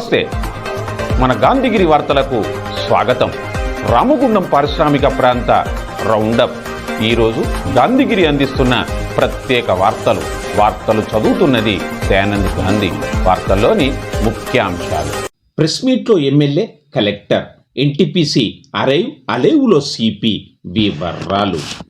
నమస్తే. మన గాంధీగిరి వార్తలకు స్వాగతం. రామగుండం పారిశ్రామిక ప్రాంత రౌండప్. ఈరోజు గాంధీగిరి అందిస్తున్న ప్రత్యేక వార్తలు. వార్తలు చదువుతున్నది దయానంద్ గాంధీ. వార్తల్లోని ముఖ్యాంశాలు. ప్రెస్ మీట్లో ఎమ్మెల్యే కలెక్టర్ ఎన్టీపీసీ అరైవ్ అలేవులో సిపి వివరాలు.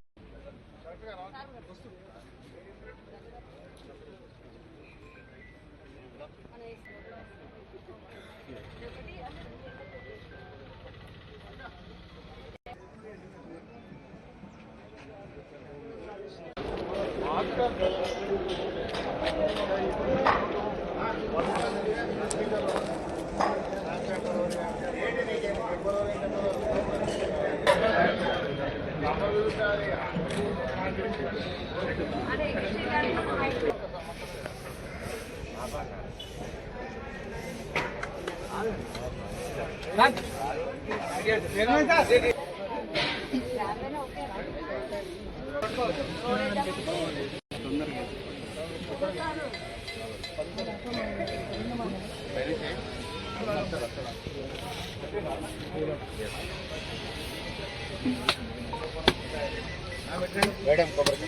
Madam కొబ్బరి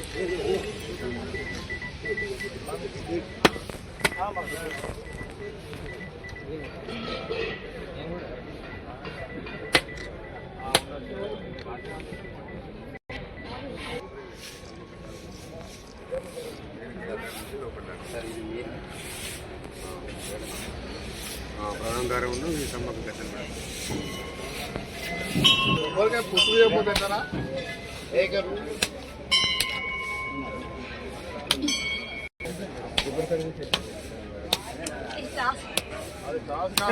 ప్రధాన దారి ఉన్న ఈ సమ్మకు దర్శనం కొబ్బరికాయ ఉంటాయా ఇక్కడ ఇక్కడ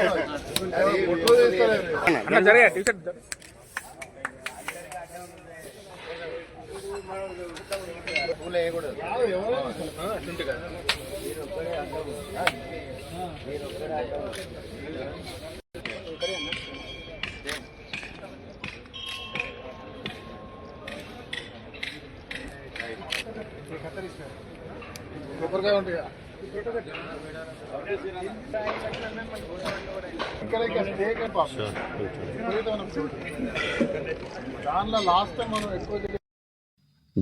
స్టేక్ అని పాపం. విపరీతమైన fruit. దానిలో లాస్ట్ టైం మనం ఎక్కువ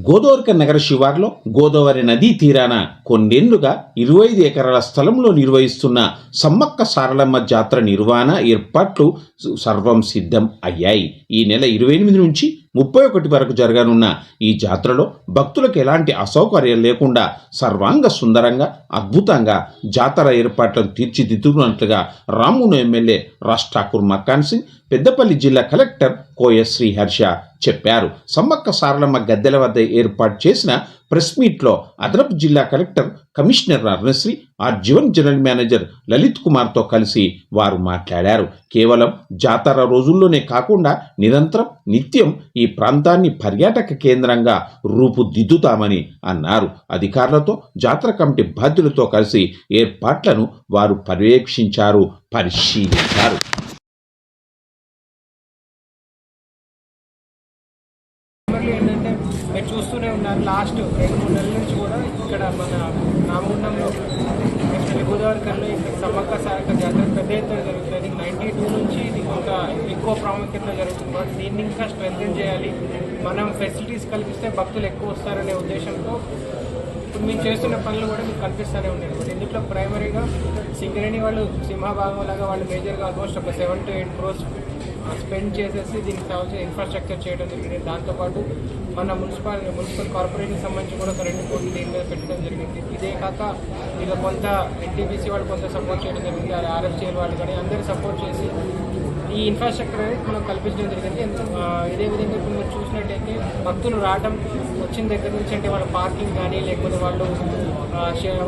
తిరిగి గోదావరిక నగర శివార్లో గోదావరి నదీ తీరాన కొన్నేళ్ళుగా ఇరవై ఐదు ఎకరాల స్థలంలో నిర్వహిస్తున్న సమ్మక్క సారలమ్మ జాతర నిర్వహణ ఏర్పాట్లు సర్వం సిద్ధం అయ్యాయి. ఈ నెల ఇరవై ఎనిమిది నుంచి ముప్పై ఒకటి వరకు జరగనున్న ఈ జాతరలో భక్తులకు ఎలాంటి అసౌకర్యం లేకుండా సర్వాంగ సుందరంగా అద్భుతంగా జాతర ఏర్పాట్లను తీర్చిదిద్దుకున్నట్లుగా రామును ఎమ్మెల్యే రాష్ ఠాకూర్ మక్కాన్ సింగ్ పెద్దపల్లి జిల్లా కలెక్టర్ కోయశ్రీ శ్రీహర్ష చెప్పారు. సమ్మక్క సారలమ్మ గద్దెల వద్ద ఏర్పాటు చేసిన ప్రెస్ మీట్లో అదనపు జిల్లా కలెక్టర్ కమిషనర్ అరుణశ్రీ ఆ జీవన్ జనరల్ మేనేజర్ లలిత్ కుమార్తో కలిసి వారు మాట్లాడారు. కేవలం జాతర రోజుల్లోనే కాకుండా నిరంతరం నిత్యం ఈ ప్రాంతాన్ని పర్యాటక కేంద్రంగా రూపుదిద్దుతామని అన్నారు. అధికారులతో జాతర కమిటీ బాధ్యులతో కలిసి ఏర్పాట్లను వారు పర్యవేక్షించారు పరిశీలించారు మళ్ళీ ఏంటంటే మీరు చూస్తూనే ఉన్నారు లాస్ట్ రెండు మూడు నెలల నుంచి కూడా ఇక్కడ మన రామగుండంలో నెక్స్ట్ గోదావరి కల్లో సమ్మక్క సారక జాతర పెద్ద ఎత్తున జరుగుతుంది నైంటీ టూ నుంచి ఇది ఇంకా ఎక్కువ ప్రాముఖ్యత జరుగుతుంది కాబట్టి దీన్ని ఇంకా చేయాలి. మనం ఫెసిలిటీస్ కల్పిస్తే భక్తులు ఎక్కువ వస్తారనే ఉద్దేశంతో ఇప్పుడు మేము చేస్తున్న పనులు కూడా మీకు కనిపిస్తూనే ఉన్నాయి. ఇందులో ప్రైమరీగా సింగరేణి వాళ్ళు సింహభాగం లాగా వాళ్ళు మేజర్గా ఆల్మోస్ట్ ఒక seven to eight crores spend చేసేసి దీనికి కావాల్సిన ఇన్ఫ్రాస్ట్రక్చర్ చేయడం జరిగింది. దాంతోపాటు మన మున్సిపల్ మున్సిపల్ కార్పొరేట్కి సంబంధించి కూడా ఒక రెండు కోట్లు దీని మీద పెట్టడం జరిగింది. ఇదే కాక ఇక కొంత ఎన్టీబీసీ వాళ్ళు కొంత సపోర్ట్ చేయడం జరిగింది. అది వాళ్ళు కానీ అందరూ సపోర్ట్ చేసి ఈ ఇన్ఫ్రాస్ట్రక్చర్ అనేది మనం కల్పించడం జరిగింది. ఇదే విధంగా ఇప్పుడు మనం చూసినట్టయితే భక్తులు రావడం వచ్చిన దగ్గర నుంచి అంటే వాళ్ళ పార్కింగ్ కానీ లేకపోతే వాళ్ళు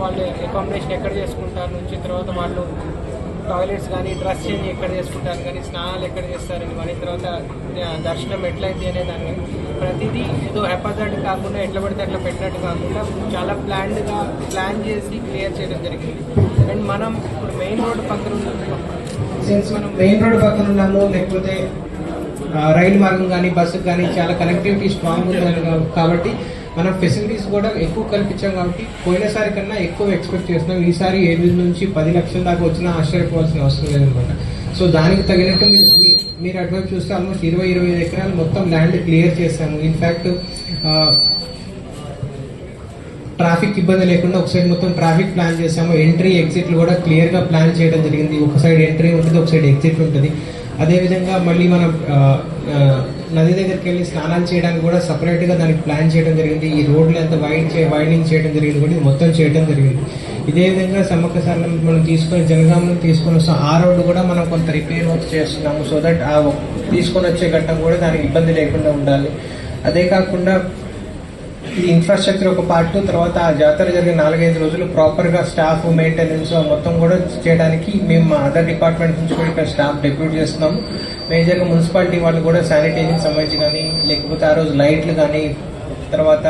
వాళ్ళు అకామిడేషన్ ఎక్కడ చేసుకుంటారు నుంచి తర్వాత వాళ్ళు టాయిలెట్స్ కానీ డ్రెస్ చేంజ్ ఎక్కడ చేసుకుంటారు కానీ స్నానాలు ఎక్కడ చేస్తారని కానీ తర్వాత దర్శనం ఎట్లయితే అనే దాని కానీ ప్రతిదీ ఏదో హెపాజాట్ కాకుండా ఎట్లా పడితే అట్లా పెట్టినట్టు కాకుండా చాలా ప్లాన్డ్గా ప్లాన్ చేసి క్లియర్ చేయడం జరిగింది. అండ్ మనం ఇప్పుడు మెయిన్ రోడ్ పక్కన సిన్స్ మనం మెయిన్ రోడ్ పక్కన ఉన్నాము లేకపోతే రైలు మార్గం కానీ బస్సు కానీ చాలా కనెక్టివిటీ స్ట్రాంగ్ ఉంది కాబట్టి మనం ఫెసిలిటీస్ కూడా ఎక్కువ కల్పించాం కాబట్టి పోయినసారి కన్నా ఎక్కువ ఎక్స్పెక్ట్ చేస్తున్నాం. ఈసారి ఏడు నుంచి పది లక్షల దాకా వచ్చినా ఆశ్చర్యపోవాల్సిన అవసరం లేదనమాట సో దానికి తగినట్టు మీరు మీ- మీరు అటువైపు చూస్తే ఆల్మోస్ట్ ఇరవై ఇరవై ఎకరాలు మొత్తం ల్యాండ్ క్లియర్ చేశాము. ఇన్ఫ్యాక్ట్ ట్రాఫిక్ ఇబ్బంది లేకుండా ఒక సైడ్ మొత్తం ట్రాఫిక్ ప్లాన్ చేసాము ఎంట్రీ ఎగ్జిట్లు కూడా క్లియర్గా ప్లాన్ చేయడం జరిగింది. ఒక సైడ్ ఎంట్రీ ఉంటుంది ఒక సైడ్ ఎగ్జిట్ ఉంటుంది. అదేవిధంగా మళ్ళీ మనం నది దగ్గరికి వెళ్ళి స్నానాలు చేయడానికి కూడా సపరేట్గా దానికి ప్లాన్ చేయడం జరిగింది. ఈ రోడ్లు ఎంత వైడ్ చే వైడింగ్ చేయడం జరిగింది కూడా మొత్తం చేయడం జరిగింది. ఇదే విధంగా సమ్మక్క సార్లు మనం తీసుకొని జనగామం తీసుకొని వస్తాం. ఆ రోడ్డు కూడా మనం కొంత రిపేర్ వర్క్ చేస్తున్నాము. సో దట్ ఆ తీసుకొని వచ్చే ఘట్టం కూడా దానికి ఇబ్బంది లేకుండా ఉండాలి. అదే కాకుండా ఈ ఇన్ఫ్రాస్ట్రక్చర్ ఒక పార్ట్ తర్వాత ఆ జాతర జరిగిన నాలుగైదు రోజులు ప్రాపర్గా స్టాఫ్ మెయింటెనెన్స్ మొత్తం కూడా చేయడానికి మేము మా అదర్ డిపార్ట్మెంట్ నుంచి కూడా ఇక్కడ స్టాఫ్ డెప్యూట్ చేస్తున్నాము. మేజర్గా మున్సిపాలిటీ వాళ్ళు కూడా శానిటైజింగ్ సంబంధించి కానీ లేకపోతే ఆ రోజు లైట్లు కానీ తర్వాత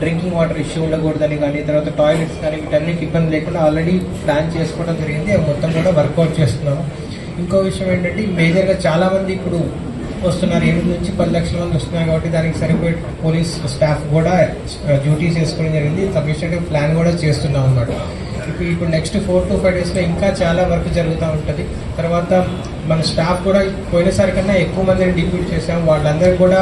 డ్రింకింగ్ వాటర్ ఇష్యూ ఉండకూడదని కానీ తర్వాత టాయిలెట్స్ కానీ వీటన్నిటి ఇబ్బంది లేకుండా ఆల్రెడీ ప్లాన్ చేసుకోవడం జరిగింది. మొత్తం కూడా వర్కౌట్ చేస్తున్నాము. ఇంకో విషయం ఏంటంటే మేజర్గా చాలామంది ఇప్పుడు వస్తున్నారు. ఎనిమిది నుంచి పది లక్షల మంది వస్తున్నారు కాబట్టి దానికి సరిపోయే పోలీస్ స్టాఫ్ కూడా డ్యూటీ చేసుకోవడం జరిగింది. సఫిషియెంట్ ప్లాన్ కూడా చేస్తున్నాం అన్నమాట. ఇప్పుడు ఇప్పుడు నెక్స్ట్ ఫోర్ టు ఫైవ్ డేస్లో ఇంకా చాలా వర్క్ జరుగుతూ ఉంటుంది. తర్వాత మన స్టాఫ్ కూడా పోయినసారి కన్నా ఎక్కువ మందిని డిప్యూట్ చేసాం వాళ్ళందరికీ కూడా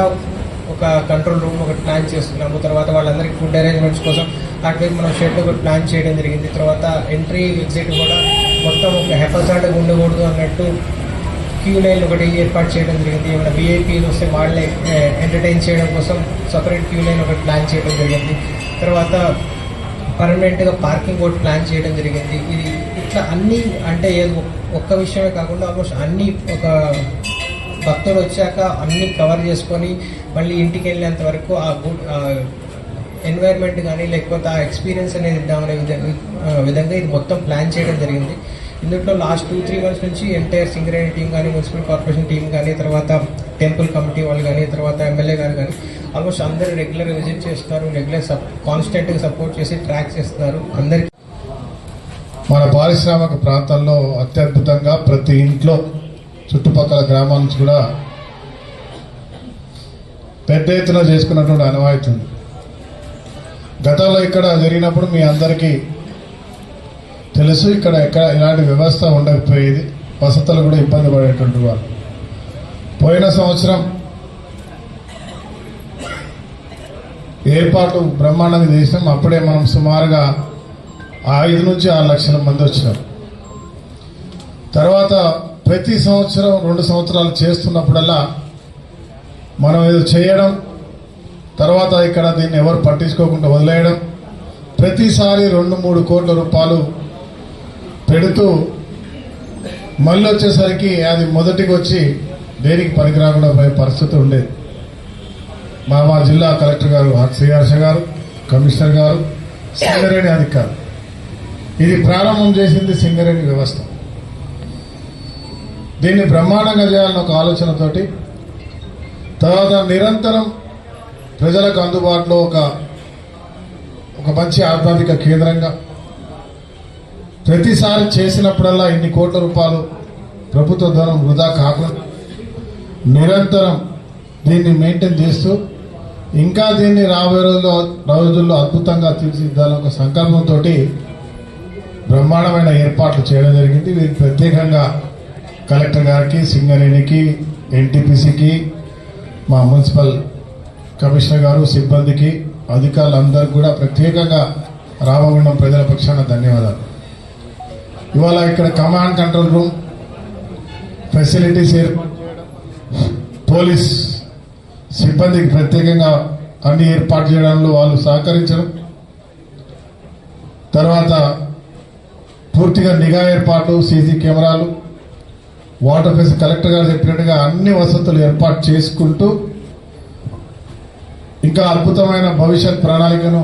ఒక కంట్రోల్ రూమ్ ఒకటి ప్లాన్ చేస్తున్నాము. తర్వాత వాళ్ళందరికీ ఫుడ్ అరేంజ్మెంట్స్ కోసం అటువైపు మనం షెడ్ ఒకటి ప్లాన్ చేయడం జరిగింది. తర్వాత ఎంట్రీ ఎగ్జిట్ కూడా మొత్తం ఒక హెపజాడ్గా ఉండకూడదు అన్నట్టు క్యూ లైన్ ఒకటి ఏర్పాటు చేయడం జరిగింది. ఏమైనా విఐపీలు వస్తే వాళ్ళని ఎంటర్టైన్ చేయడం కోసం సపరేట్ క్యూ లైన్ ఒకటి ప్లాన్ చేయడం జరిగింది. తర్వాత పర్మనెంట్గా పార్కింగ్ ఒకటి ప్లాన్ చేయడం జరిగింది. ఇది ఇట్లా అన్ని అంటే ఏదో ఒక్క విషయమే కాకుండా ఆల్మోస్ట్ అన్ని ఒక భక్తుడు వచ్చాక అన్ని కవర్ చేసుకొని మళ్ళీ ఇంటికి వెళ్ళేంత వరకు ఆ గుడ్ ఎన్వైర్న్మెంట్ కానీ లేకపోతే ఆ ఎక్స్పీరియన్స్ అనేది ఇద్దామనే విధంగా ఇది మొత్తం ప్లాన్ చేయడం జరిగింది. ఇందులో లాస్ట్ టూ త్రీ మంత్స్ నుంచి ఎంటైర్ సింగరేణి టీం కానీ మున్సిపల్ కార్పొరేషన్ టీం కానీ తర్వాత టెంపుల్ కమిటీ వాళ్ళు కానీ తర్వాత ఎమ్మెల్యే గారు కానీ ఆల్మోస్ట్ అందరూ రెగ్యులర్ విజిట్ చేస్తున్నారు రెగ్యులర్ సప్ కాన్స్టెంట్గా సపోర్ట్ చేసి ట్రాక్ చేస్తున్నారు అందరికీ మన పారిశ్రామిక ప్రాంతాల్లో అత్యద్భుతంగా ప్రతి ఇంట్లో చుట్టుపక్కల గ్రామాల నుంచి కూడా పెద్ద ఎత్తున చేసుకున్నటువంటి అనువాయితీ ఉంది. గతంలో ఇక్కడ జరిగినప్పుడు మీ అందరికీ తెలుసు ఇక్కడ ఎక్కడ ఇలాంటి వ్యవస్థ ఉండకపోయేది. వసతులు కూడా ఇబ్బంది పడేటువంటి వారు పోయిన సంవత్సరం ఏర్పాటు బ్రహ్మాండంగా చేసినాం అప్పుడే మనం సుమారుగా ఐదు నుంచి ఆరు లక్షల మంది వచ్చినాం. తర్వాత ప్రతి సంవత్సరం రెండు సంవత్సరాలు చేస్తున్నప్పుడల్లా మనం ఏదో చేయడం తర్వాత ఇక్కడ దీన్ని ఎవరు పట్టించుకోకుండా వదిలేయడం ప్రతిసారి రెండు మూడు కోట్ల రూపాయలు పెడుతూ మళ్ళీ వచ్చేసరికి అది మొదటికి వచ్చి దేనికి పనికిరాకుండా పోయే పరిస్థితి ఉండేది. మా మా జిల్లా కలెక్టర్ గారు శ్రీహర్ష గారు కమిషనర్ గారు సింగరేణి అధికారులు. ఇది ప్రారంభం చేసింది సింగరేణి వ్యవస్థ. దీన్ని బ్రహ్మాండంగా చేయాలన్న ఒక ఆలోచనతోటి తర్వాత నిరంతరం ప్రజలకు అందుబాటులో ఒక ఒక మంచి ఆధ్యాత్మిక కేంద్రంగా ప్రతిసారి చేసినప్పుడల్లా ఇన్ని కోట్ల రూపాయలు ప్రభుత్వ ధనం వృధా కాకుండా నిరంతరం దీన్ని మెయింటైన్ చేస్తూ ఇంకా దీన్ని రాబోయే రోజుల్లో రోజుల్లో అద్భుతంగా తీర్చిదిద్దాలని ఒక సంకల్పంతో బ్రహ్మాండమైన ఏర్పాట్లు చేయడం జరిగింది. వీరికి ప్రత్యేకంగా కలెక్టర్ గారికి సింగరేణికి ఎన్టీపీసీకి మా మున్సిపల్ కమిషనర్ గారు సిబ్బందికి అధికారులందరికీ కూడా ప్రత్యేకంగా రామగుండం ప్రజల పక్షాన ధన్యవాదాలు. ఇవాళ ఇక్కడ కమాండ్ కంట్రోల్ రూమ్ ఫెసిలిటీస్ ఏర్పాటు చేయడం పోలీస్ సిబ్బందికి ప్రత్యేకంగా అన్ని ఏర్పాటు చేయడంలో వాళ్ళు సహకరించడం. తర్వాత పూర్తిగా నిఘా ఏర్పాట్లు సీసీ కెమెరాలు వాటర్ ఫెస్ కలెక్టర్ గారు చెప్పినట్టుగా అన్ని వసతులు ఏర్పాటు చేసుకుంటూ ఇంకా అద్భుతమైన భవిష్యత్ ప్రణాళికను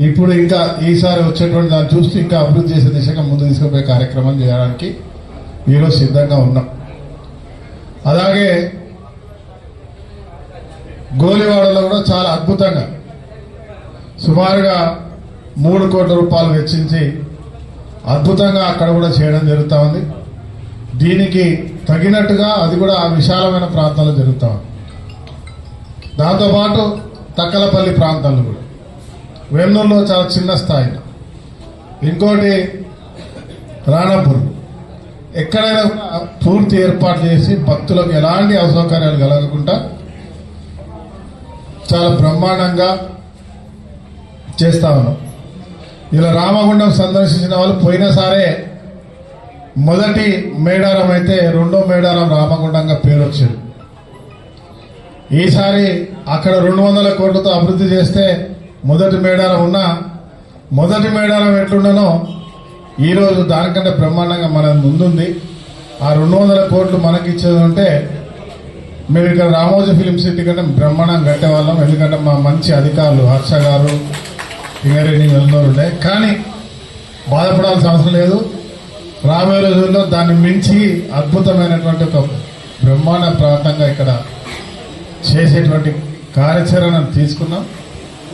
ఇప్పుడు ఇంకా ఈసారి వచ్చేటువంటి దాన్ని చూస్తూ ఇంకా అభివృద్ధి చేసే దిశగా ముందు తీసుకుపోయే కార్యక్రమం చేయడానికి ఈరోజు సిద్ధంగా ఉన్నాం. అలాగే గోలివాడలో కూడా చాలా అద్భుతంగా సుమారుగా మూడు కోట్ల రూపాయలు వెచ్చించి అద్భుతంగా అక్కడ కూడా చేయడం జరుగుతూ ఉంది. దీనికి తగినట్టుగా అది కూడా ఆ విశాలమైన ప్రాంతాల్లో జరుగుతూ ఉంది. దాంతోపాటు తక్కలపల్లి ప్రాంతాల్లో కూడా. వేమూరులో చాలా చిన్న స్థాయిలో ఇంకోటి రాణపూర్. ఎక్కడైనా పూర్తి ఏర్పాటు చేసి భక్తులకు ఎలాంటి అసౌకర్యాలు కలగకుండా చాలా బ్రహ్మాండంగా చేస్తా ఉన్నాం. ఇలా రామగుండం సందర్శించిన వాళ్ళు పోయినసారే మొదటి మేడారం అయితే రెండో మేడారం రామగుండంగా పేరు వచ్చింది. ఈసారి అక్కడ రెండు వందల కోట్లతో అభివృద్ధి చేస్తే మొదటి మేడారం ఉన్న మొదటి మేడారం ఎట్లుండనో ఈరోజు దానికంటే బ్రహ్మాండంగా మన ముందుంది. ఆ రెండు వందల కోట్లు మనకి ఇచ్చేదంటే మేము ఇక్కడ రామోజీ ఫిలిం సిటీ కంటే బ్రహ్మాండంగా కట్టేవాళ్ళం. ఎందుకంటే మా మంచి అధికారులు హర్ష గారు సింగరేణి వెళ్ళినోళ్ళు ఉండే. కానీ బాధపడాల్సిన అవసరం లేదు. రాబోయే రోజుల్లో దాన్ని మించి అద్భుతమైనటువంటి ఒక బ్రహ్మాండ ప్రాంతంగా ఇక్కడ చేసేటువంటి కార్యాచరణను తీసుకున్నాం.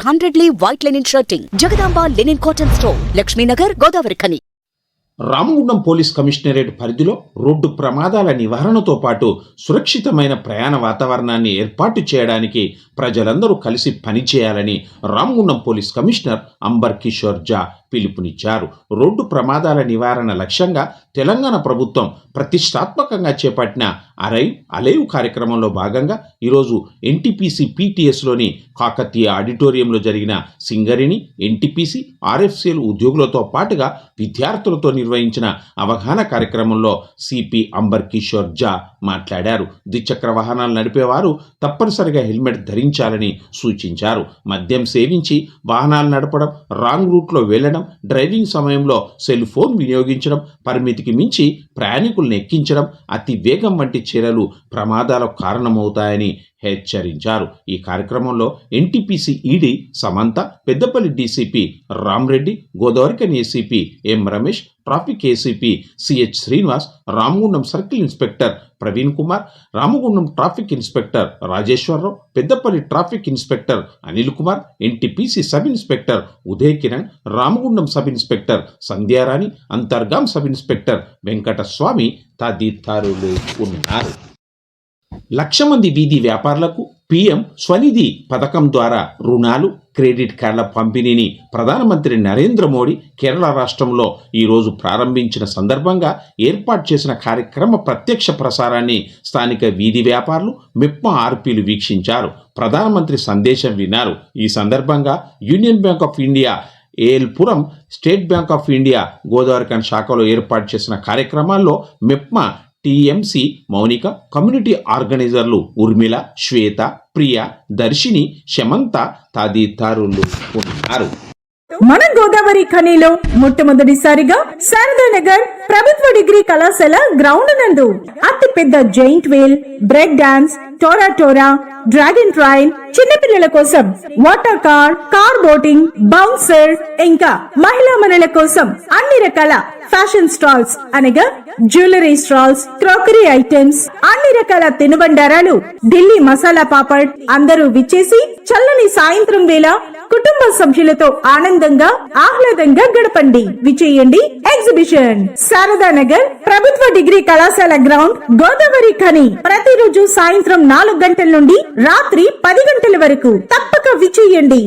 hundred lea white linen shirting Jagadamba linen cotton store Lakshminagar Godavari Khani Ramagundam police commissionerate పరిధిలో రోడ్డు ప్రమాదాల నివారణతో పాటు సురక్షితమైన ప్రయాణ వాతావరణాన్ని ఏర్పాటు చేయడానికి ప్రజలందరూ కలిసి పనిచేయాలని రామగుండం పోలీస్ కమిషనర్ అంబర్ కిషోర్ జా పిలుపునిచ్చారు. రోడ్డు ప్రమాదాల నివారణ లక్ష్యంగా తెలంగాణ ప్రభుత్వం ప్రతిష్టాత్మకంగా చేపట్టిన అరైవ్ అలైవ్ కార్యక్రమంలో భాగంగా ఈరోజు ఎన్టీపీసీ పీటీఎస్లోని కాకతీయ ఆడిటోరియంలో జరిగిన సింగరిణి ఎన్టీపీసీ ఆర్ఎఫ్సీలు ఉద్యోగులతో పాటుగా విద్యార్థులతో నిర్వహించిన అవగాహన కార్యక్రమంలో సిపి అంబర్ కిషోర్ జా మాట్లాడారు. ద్విచక్ర వాహనాలు నడిపేవారు తప్పనిసరిగా హెల్మెట్ ధరించాలని సూచించారు. మద్యం సేవించి వాహనాలు నడపడం రాంగ్ రూట్లో వెళ్ళడం డ్రైవింగ్ సమయంలో సెల్ ఫోన్ వినియోగించడం పరిమితికి మించి ప్రయాణికులను ఎక్కించడం అతి వేగం వంటి చర్యలు ప్రమాదాలకు కారణమవుతాయని హెచ్చరించారు. ఈ కార్యక్రమంలో NTPC ED Samantha Peddapalli DCP Ramreddy Godavarikhani ACP M Ramesh traffic ACP CH Srinivas Ramagundam circle inspector Praveen Kumar Ramagundam traffic inspector Rajeshwararao Peddapalli traffic inspector Anil Kumar NTPC sub inspector Uday Kiran Ramagundam sub inspector Sandhyarani Antergaon sub inspector Venkataswamy తదితరులు ఉన్నారు. లక్ష మంది వీధి వ్యాపారులకు PM Svanidhi పథకం ద్వారా రుణాలు credit కార్డుల పంపిణీని ప్రధానమంత్రి నరేంద్ర మోడీ కేరళ రాష్ట్రంలో ఈరోజు ప్రారంభించిన సందర్భంగా ఏర్పాటు చేసిన కార్యక్రమ ప్రత్యక్ష ప్రసారాన్ని స్థానిక వీధి వ్యాపారులు మెప్ప ఆర్పీలు వీక్షించారు. ప్రధానమంత్రి సందేశం విన్నారు. ఈ సందర్భంగా యూనియన్ బ్యాంక్ ఆఫ్ ఇండియా ఏఎల్పురం state bank of India Godavarikhani శాఖలో ఏర్పాటు చేసిన కార్యక్రమాల్లో మెప్మా టీఎంసీ మౌనిక కమ్యూనిటీ ఆర్గనైజర్లు ఉర్మిళ శ్వేత ప్రియ దర్శిని శమంత తదితరులు ఉన్నారు. మన గోదావరి ఖనిలో మొట్టమొదటిసారిగా శారదానగర్ ప్రభుత్వ డిగ్రీ కళాశాల గ్రౌండ్ నందు అతి పెద్ద giant wheel break dance tora tora dragon train చిన్నపిల్లల కోసం water car car boating bouncer ఇంకా మహిళా మనుల కోసం అన్ని రకాల ఫ్యాషన్ స్టాల్స్ అనగా జ్యువెలరీ స్టాల్స్ క్రోకరీ ఐటమ్స్ అన్ని రకాల తినుబండారాలు ఢిల్లీ మసాలా పాపడ్ అందరూ విచ్చేసి చల్లని సాయంత్రం వేళ కుటుంబ సభ్యులతో ఆనందంగా ఆహ్లాదంగా గడపండి. విచేయండి ఎగ్జిబిషన్ శారదా నగర్ ప్రభుత్వ డిగ్రీ కళాశాల గ్రౌండ్ గోదావరి ఖని. ప్రతిరోజు సాయంత్రం నాలుగు గంటల నుండి రాత్రి పది గంటల వరకు. తప్పక విచేయండి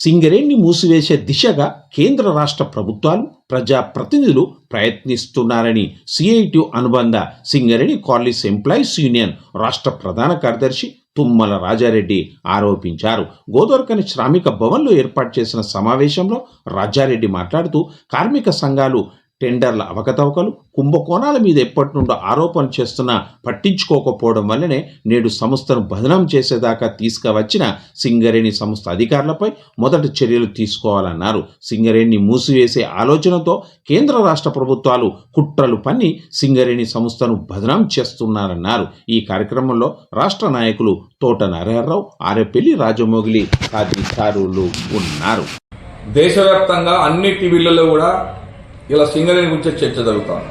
సింగరేణి మూసివేసే దిశగా కేంద్ర రాష్ట్ర ప్రభుత్వాలు ప్రజా ప్రతినిధులు ప్రయత్నిస్తున్నారని సిఐటి అనుబంధ సింగరేణి కార్లీస్ ఎంప్లాయీస్ యూనియన్ రాష్ట్ర ప్రధాన కార్యదర్శి తుమ్మల రాజారెడ్డి ఆరోపించారు. గోదోర్కని శ్రామిక భవన్లో ఏర్పాటు చేసిన సమావేశంలో రాజారెడ్డి మాట్లాడుతూ కార్మిక సంఘాలు టెండర్ల అవకతవకలు కుంభకోణాల మీద ఎప్పటి నుండో ఆరోపణలు చేస్తున్నా పట్టించుకోకపోవడం వల్లనే నేడు సంస్థను బదనాం చేసేదాకా తీసుకువచ్చిన సింగరేణి సంస్థ అధికారులపై మొదటి చర్యలు తీసుకోవాలన్నారు. సింగరేణిని మూసివేసే ఆలోచనతో కేంద్ర రాష్ట్ర ప్రభుత్వాలు కుట్రలు పన్ని సింగరేణి సంస్థను బదనాం చేస్తున్నారన్నారు. ఈ కార్యక్రమంలో రాష్ట్ర నాయకులు తోట నారాయణరావు ఆరెపల్లి రాజమోగిలి తదితరులు ఉన్నారు. దేశవ్యాప్తంగా అన్ని టీవీలలో కూడా ఇలా సింగరేణి గురించే చర్చ జరుగుతోంది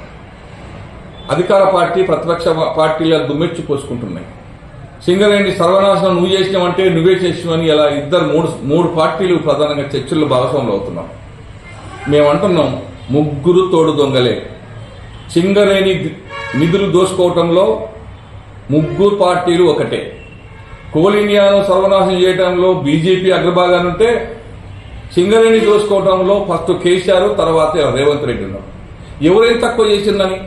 అధికార పార్టీ ప్రతిపక్ష పార్టీలు దుమ్మెచ్చు పోసుకుంటున్నాయి. సింగరేణి సర్వనాశనం నువ్వు చేసినావంటే నువ్వే చేసినవని ఇలా ఇద్దరు మూడు మూడు పార్టీలు ప్రధానంగా చర్చల్లో భాగస్వాములు అవుతున్నాం. మేము అంటున్నాం ముగ్గురు తోడు దొంగలే. సింగరేణి నిధులు దోసుకోవటంలో ముగ్గురు పార్టీలు ఒకటే. కోల్ ఇండియాను సర్వనాశనం చేయడంలో బీజేపీ అగ్రభాగానుంటే సింగరేణి చూసుకోవడంలో ఫస్ట్ కేసీఆర్ తర్వాత రేవంత్ రెడ్డి ఉన్నారు. ఎవరేం తక్కువ చేసిందని?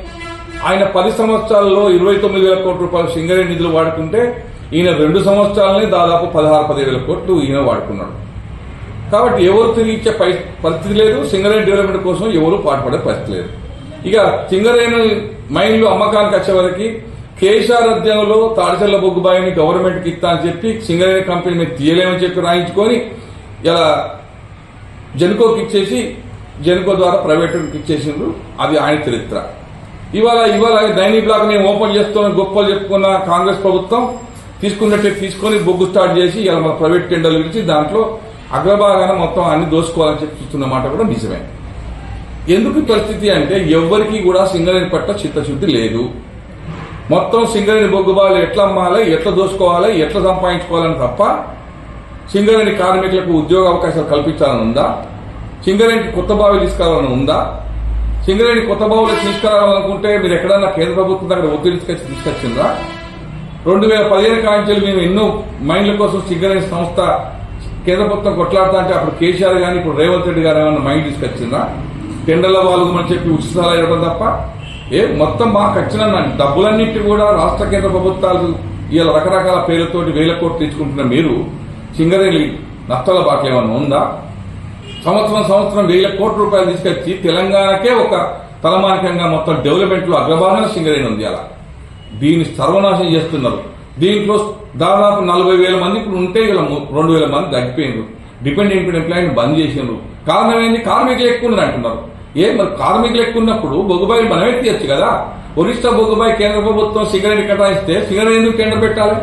ఆయన పది సంవత్సరాల్లో ఇరవై తొమ్మిది వేల కోట్ల రూపాయలు సింగరేణి నిధులు వాడుకుంటే ఈయన రెండు సంవత్సరాలనే దాదాపు పదహారు పదివేల కోట్లు ఈయన వాడుకున్నాడు. కాబట్టి ఎవరు తిరిగిచ్చే పై పరిస్థితి లేదు. సింగరేణి డెవలప్మెంట్ కోసం ఎవరు పాటుపడే పరిస్థితి లేదు. ఇక సింగరేణి మైన్లు అమ్మకానికి వచ్చే వరకు కేసీఆర్ అధ్యయంలో తాడిచెల్ల బొగ్గుబాయిని గవర్నమెంట్కి ఇస్తా అని చెప్పి సింగరేణి కంపెనీ మీద తీయలేమని చెప్పి రాయించుకొని ఇలా జెన్కోకి ఇచ్చేసి జెన్కో ద్వారా ప్రైవేట్కి ఇచ్చేసిండ్రు. అది ఆయన చరిత్ర. ఇవాళ ఇవాళ డైనీ బ్లాక్ నేను ఓపెన్ చేస్తున్న గొప్పలు చెప్పుకున్న కాంగ్రెస్ ప్రభుత్వం తీసుకున్నట్టే తీసుకొని బొగ్గు స్టార్ట్ చేసి ఇలా మన ప్రైవేట్ టెండర్లు ఇచ్చి దాంట్లో అగ్రభాగాన మొత్తం అన్ని దోసుకోవాలని చెప్పి చూస్తున్న మాట కూడా నిజమే. ఎందుకు పరిస్థితి అంటే ఎవ్వరికి కూడా సింగరేణి పట్ల చిత్తశుద్ధి లేదు. మొత్తం సింగరేణి బొగ్గుబాలు ఎట్లా అమ్మాలి ఎట్లా దోసుకోవాలి ఎట్లా సంపాదించుకోవాలని తప్ప సింగరేణి కార్మికులకు ఉద్యోగ అవకాశాలు కల్పించాలని ఉందా? సింగరేణికి కొత్త బావి తీసుకురావాలని ఉందా? సింగరేణి కొత్త బావులు తీసుకురావాలనుకుంటే మీరు ఎక్కడన్నా కేంద్ర ప్రభుత్వం దగ్గర ఒత్తిడి తీసుకొచ్చి తీసుకొచ్చిందా రెండు వేల పదిహేను కాంచెలు మేము ఎన్నో మైండ్ల కోసం సింగరేణి సంస్థ కేంద్ర ప్రభుత్వం కొట్లాడుతా అంటే అప్పుడు కేసీఆర్ కానీ ఇప్పుడు రేవంత్ రెడ్డి గారు ఏమన్నా మైండ్ తీసుకొచ్చిందా టెండర్ల వాళ్ళు అని చెప్పి ఉచితాలు ఇవ్వడం తప్ప? ఏ మొత్తం మాకు వచ్చిన డబ్బులన్నింటి కూడా రాష్ట్ర కేంద్ర ప్రభుత్వాలు ఇలా రకరకాల పేర్లతోటి వేల కోట్లు తెచ్చుకుంటున్న మీరు సింగరేణి నష్టాల బాటలు ఏమన్నా ఉందా? సంవత్సరం సంవత్సరం వేల కోట్ల రూపాయలు తీసుకొచ్చి తెలంగాణకే ఒక తలమానికంగా మొత్తం డెవలప్మెంట్లో అగ్రభాగం సింగరేణి ఉంది అలా. దీన్ని సర్వనాశం చేస్తున్నారు. దీంట్లో దాదాపు నలభై వేల మంది ఇప్పుడు ఉంటే ఇలా రెండు వేల మంది తగ్గిపోయినారు. డిపెండెంట్ ఎంప్లాయ్మెంట్ బంద్ చేసినారు. కారణం ఏంటి కార్మికులు ఎక్కువ ఉన్నారు అంటున్నారు. ఏ మరి కార్మికులు ఎక్కువ ఉన్నప్పుడు బొగ్గుబాయి మనమే తీయచ్చు కదా? ఒరిస్సా బొగ్గుబాయి కేంద్ర ప్రభుత్వం సిగరెట్ కేటాయిస్తే సిగరెట్ ఎందుకు టెండర్ పెట్టాలి?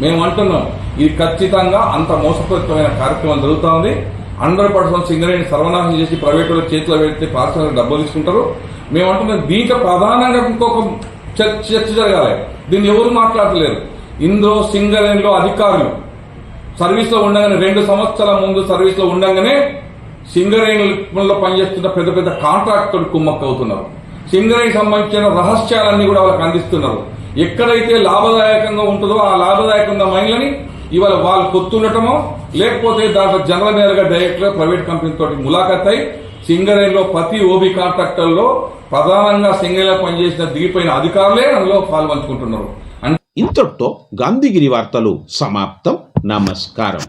మేము అంటున్నాం. ఇది ఖచ్చితంగా అంత మోసపూరితమైన కార్యక్రమం జరుగుతుంది. హండ్రెడ్ పర్సెంట్ సింగరేణి సర్వనాశం చేసి ప్రైవేట్ వాళ్ళ చేతిలో పెడితే పాఠశాలకు డబ్బులు తీసుకుంటారు. మేమంటున్నాం దీంట్లో ప్రధానంగా ఇంకొక చర్చ చర్చ జరగాలి. దీన్ని ఎవరు మాట్లాడలేరు. ఇందులో సింగరేణిలో అధికారులు. సర్వీస్లో ఉండగానే రెండు సంవత్సరాల ముందు సర్వీస్లో ఉండగానే సింగరేణిలో పనిచేస్తున్న పెద్ద పెద్ద కాంట్రాక్టర్ కుమ్మక్క అవుతున్నారు సింగరేణికి సంబంధించిన రహస్యాలన్నీ కూడా వాళ్ళకి అందిస్తున్నారు. ఎక్కడైతే లాభదాయకంగా ఉంటుందో ఆ లాభదాయకంగా మైన్లని ఇవాళ వాళ్ళు కొత్తుండటమో లేకపోతే దాంట్లో జనరల్ మేనేజర్గా ప్రైవేట్ కంపెనీ తోటి ములాఖత్ అయి సింగరేణిలో ప్రతి ఓబీ కాంట్రాక్టర్లో ప్రధానంగా సింగరేణిలో పనిచేసిన దిగిపోయిన అధికారులే అందులో పాల్పంచుకుంటున్నారు. ఇంతటితో గాంధీగిరి వార్తలు సమాప్తం. నమస్కారం.